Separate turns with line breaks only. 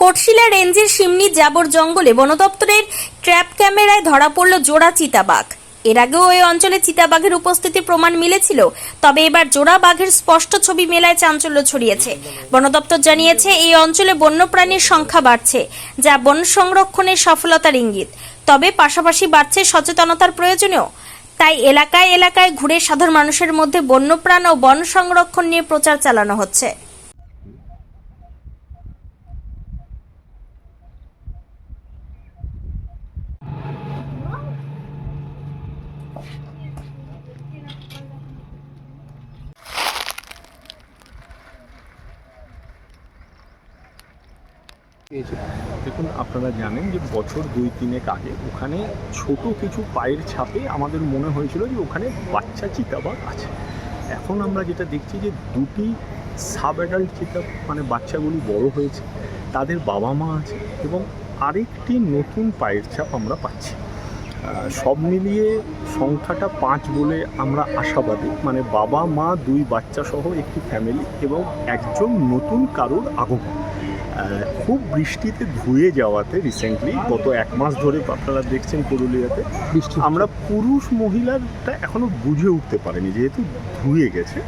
কোটশিলা রেঞ্জের সিমনি জাবর জঙ্গলে বন দপ্তরের ট্র্যাপ ক্যামেরায় ধরা পড়ল জোড়া চিতাবাঘ। এর আগেও এই অঞ্চলে চিতাবাঘের উপস্থিতি প্রমাণ মিলেছিল, তবে এবার জোড়া বাঘের স্পষ্ট ছবি মেলায় চাঞ্চল্য ছড়িয়েছে। বন দপ্তর জানিয়েছে, এই অঞ্চলে বন্যপ্রাণীর সংখ্যা বাড়ছে, যা বন সংরক্ষণের সফলতার ইঙ্গিত। তবে পাশাপাশি বাড়ছে সচেতনতার প্রয়োজনীয় তাই এলাকায় এলাকায় ঘুরে সাধারণ মানুষের মধ্যে বন্যপ্রাণ ও বন সংরক্ষণ নিয়ে প্রচার চালানো হচ্ছে।
দেখুন, আপনারা জানেন যে বছর দুই তিনেক আগে ওখানে ছোট কিছু পায়ের ছাপে আমাদের মনে হয়েছিল যে ওখানে বাচ্চা চিতাবাঘ আছে। এখন আমরা যেটা দেখছি যে দুটি সাব অ্যাডাল্ট চিতা মানে বাচ্চাগুলি বড় হয়েছে, তাদের বাবা মা আছে এবং আরেকটি নতুন পায়ের ছাপ আমরা পাচ্ছি। সব মিলিয়ে সংখ্যাটা পাঁচ বলে আমরা আশাবাদী। মানে বাবা, মা, দুই বাচ্চা সহ একটি ফ্যামিলি এবং একজন নতুন কারোর আগমন। খুব বৃষ্টিতে ধুয়ে যাওয়াতে রিসেন্টলি গত এক মাস ধরে আপনারা দেখছেন পুরুলিয়াতে আমরা পুরুষ মহিলারটা এখনও বুঝে উঠতে পারিনি যেহেতু ধুয়ে গেছে।